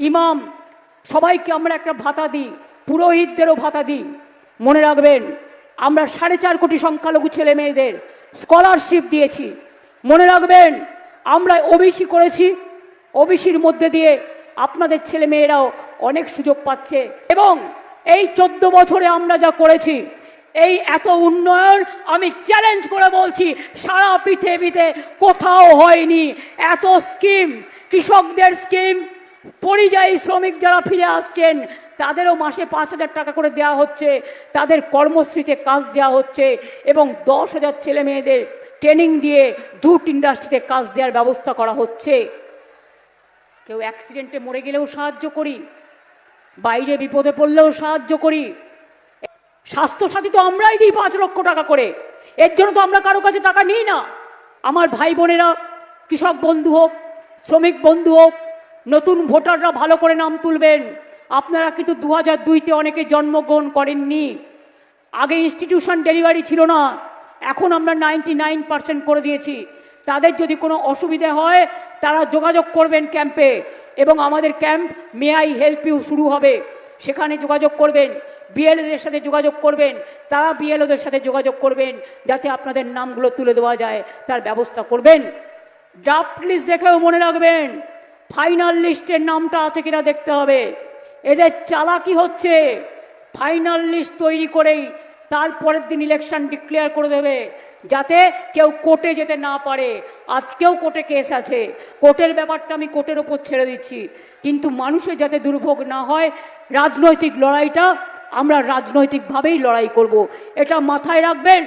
ইমাম, সবাইকে আমরা একটা ভাতা দিই, পুরোহিতদেরও ভাতা দিই। মনে রাখবেন, আমরা সাড়ে চার কোটি সংখ্যালঘু ছেলে মেয়েদের স্কলারশিপ দিয়েছি। মনে রাখবেন, আমরা ওবিসি করেছি। ওবিসির মধ্যে দিয়ে আপনাদের ছেলে মেয়েরাও অনেক সুযোগ পাচ্ছে। এবং এই চোদ্দ বছরে আমরা যা করেছি, এই এত উন্নয়ন আমি চ্যালেঞ্জ করে বলছি, সারা পৃথিবীতে কোথাও হয়নি। এত স্কিম কৃষকদের স্কিম পরিযায়ী শ্রমিক যারা ফিরে আসছেন, তাদেরও মাসে পাঁচ হাজার টাকা করে দেওয়া হচ্ছে। তাদের কর্মশ্রীতে কাজ দেওয়া হচ্ছে এবং দশ হাজার ছেলে মেয়েদের ট্রেনিং দিয়ে জুট ইন্ডাস্ট্রিতে কাজ দেওয়ার ব্যবস্থা করা হচ্ছে। কেউ অ্যাক্সিডেন্টে মরে গেলেও সাহায্য করি, বাইরে বিপদে পড়লেও সাহায্য করি। স্বাস্থ্যসাথী তো আমরাই দিই পাঁচ লক্ষ টাকা করে। এর জন্য তো আমরা কারও কাছে টাকা নিই না। আমার ভাই বোনেরা, কৃষক বন্ধু হোক, শ্রমিক বন্ধু হোক নতুন ভোটাররা ভালো করে নাম তুলবেন। আপনারা কিন্তু দু হাজার দুইতে অনেকে জন্মগ্রহণ করেননি। আগে ইনস্টিটিউশন ডেলিভারি ছিল না। এখন আমরা নাইনটি নাইন পার্সেন্ট করে দিয়েছি। তাদের যদি কোনো অসুবিধে হয়, তারা যোগাযোগ করবেন ক্যাম্পে এবং আমাদের camp may I help you শুরু হবে। সেখানে যোগাযোগ করবেন। বিএলওদের সাথে যোগাযোগ করবেন। তারা বিএলওদের সাথে যোগাযোগ করবেন, যাতে আপনাদের নামগুলো তুলে দেওয়া যায়। তার ব্যবস্থা করবেন। ড্রাফট লিস্ট দেখেও মনে রাখবেন। ফাইনাল লিস্টের নামটা আছে কিনা দেখতে হবে। এদের চালাকি হচ্ছে। ফাইনাল লিস্ট তৈরি করেই তারপরের দিন ইলেকশন ডিক্লেয়ার করে দেবে, যাতে কেউ কোর্টে যেতে না পারে। আজকেও কোর্টে কেস আছে। কোর্টের ব্যাপারটা আমি কোর্টের ওপর ছেড়ে দিচ্ছি। কিন্তু মানুষের যাতে দুর্ভোগ না হয়, রাজনৈতিক লড়াইটা আমরা রাজনৈতিকভাবেই লড়াই করব। এটা মাথায় রাখবেন।